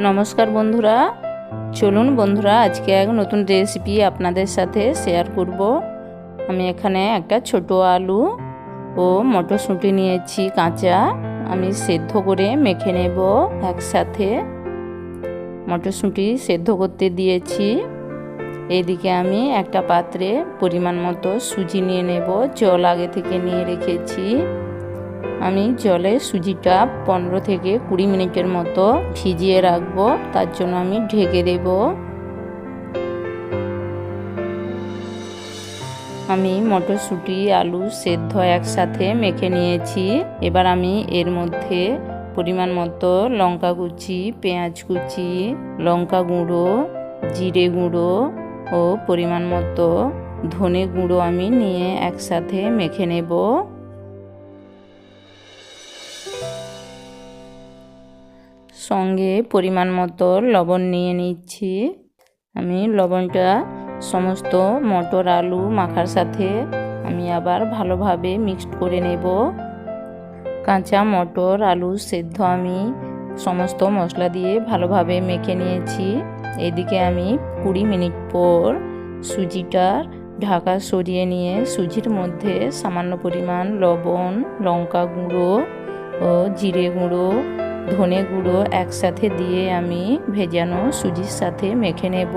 নমস্কার বন্ধুরা। চলুন বন্ধুরা, আজকে এক নতুন রেসিপি আপনাদের সাথে শেয়ার করব। আমি এখানে একটা ছোট আলু ও মটরশুঁটি নিয়েছি, কাঁচা। আমি সেদ্ধ করে মেখে নেব একসাথে। মটরশুঁটি সেদ্ধ করতে দিয়েছি। এদিকে আমি একটা পাত্রে পরিমাণ মতো সুজি নিয়ে নেব, জল আগে থেকে নিয়ে রেখেছি। আমি জলে সুজিটা পনেরো থেকে কুড়ি মিনিটের মতো ভিজিয়ে রাখব, তার জন্য আমি ঢেকে দেব। আমি মটরশুঁটি, আলু সেদ্ধ একসাথে মেখে নিয়েছি। এবার আমি এর মধ্যে পরিমাণ মতো লঙ্কা কুচি, পেঁয়াজ কুচি, লঙ্কা গুঁড়ো, জিরে গুঁড়ো ও পরিমাণ মতো ধনে গুঁড়ো আমি নিয়ে একসাথে মেখে নেব। সঙ্গে পরিমাণ মতো লবণ নিয়ে নিচ্ছি। আমি লবণটা সমস্ত মটর আলু মাখার সাথে আমি আবার ভালোভাবে মিক্সড করে নেব। কাঁচা মটর আলু সেদ্ধ আমি সমস্ত মশলা দিয়ে ভালোভাবে মেখে নিয়েছি। এদিকে আমি কুড়ি মিনিট পর সুজিটার ঢাকা সরিয়ে নিয়ে সুজির মধ্যে সামান্য পরিমাণ লবণ, লঙ্কা গুঁড়ো ও জিরে গুঁড়ো ধনে গুঁড়ো একসাথে দিয়ে আমি ভেজানো সুজির সাথে মেখে নেব।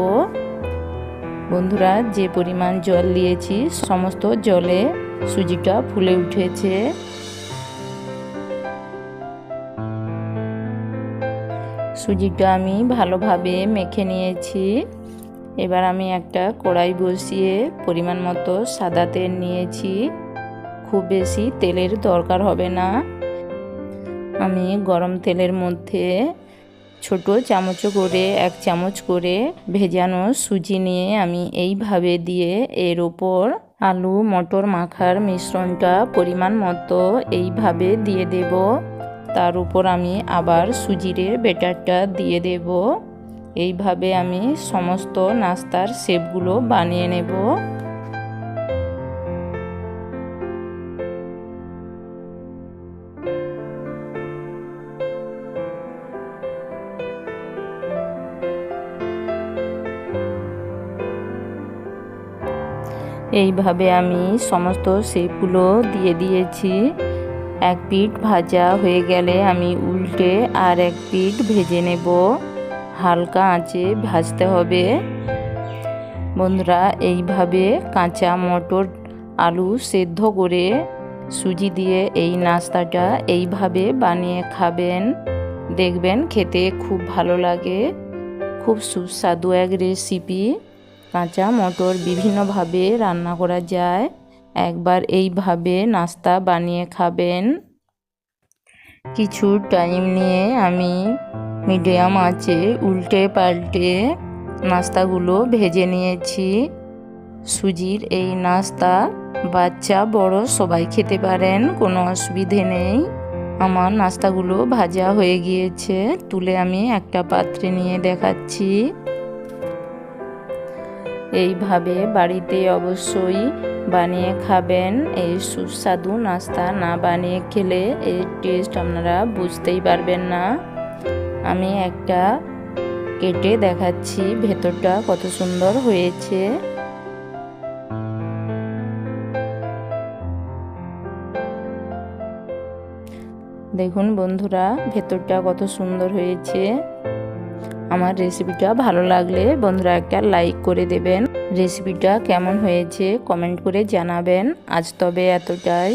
বন্ধুরা, যে পরিমাণ জল দিয়েছি, সমস্ত জলে সুজিটা ফুলে উঠেছে। সুজিটা আমি ভালোভাবে মেখে নিয়েছি। এবার আমি একটা কড়াই বসিয়ে পরিমাণ মতো সাদা তেল নিয়েছি। খুব বেশি তেলের দরকার হবে না। আমি গরম তেলের মধ্যে ছোট চামচ করে, এক চামচ করে ভেজানো সুজি নিয়ে আমি এইভাবে দিয়ে এর ওপর আলু, মটর মাখার মিশ্রণটা পরিমাণ মতো এইভাবে দিয়ে দেব। তার উপর আমি আবার সুজিরের বেটারটা দিয়ে দেব। এইভাবে আমি সমস্ত নাস্তার শেপগুলো বানিয়ে নেব। এইভাবে আমি সমস্ত শেপগুলো দিয়ে দিয়েছি। এক পিঠ ভাজা হয়ে গেলে আমি উল্টে আর এক পিঠ ভেজে নেব। হালকা আঁচে ভাজতে হবে। বন্ধুরা, এইভাবে কাঁচা মটর আলু সেদ্ধ করে সুজি দিয়ে এই নাস্তাটা এইভাবে বানিয়ে খাবেন। দেখবেন খেতে খুব ভালো লাগে। খুব সুস্বাদু এক রেসিপি কাঁচা মটর বিভিন্নভাবে রান্না করা যায়। একবার এইভাবে নাস্তা বানিয়ে খাবেন। কিছু টাইম নিয়ে আমি মিডিয়াম আঁচে উল্টে পাল্টে নাস্তাগুলো ভেজে নিয়েছি। সুজির এই নাস্তা বাচ্চা, বড় সবাই খেতে পারেন, কোনো অসুবিধে নেই। আমার নাস্তাগুলো ভাজা হয়ে গিয়েছে। তুলে আমি একটা পাত্রে নিয়ে দেখাচ্ছি। এইভাবে বাড়িতে অবশ্যই বানিয়ে খাবেন। এই সুস্বাদু নাস্তা না বানিয়ে খেলে এর টেস্ট আপনারা বুঝতেই পারবেন না। আমি একটা কেটে দেখাচ্ছি, ভেতরটা কত সুন্দর হয়েছে। দেখুন বন্ধুরা, ভেতরটা কত সুন্দর হয়েছে। আমার রেসিপিটা ভালো লাগলে বন্ধুরা একটা লাইক করে দেবেন। রেসিপিটা কেমন হয়েছে কমেন্ট করে জানাবেন। আজ তবে এতটাই।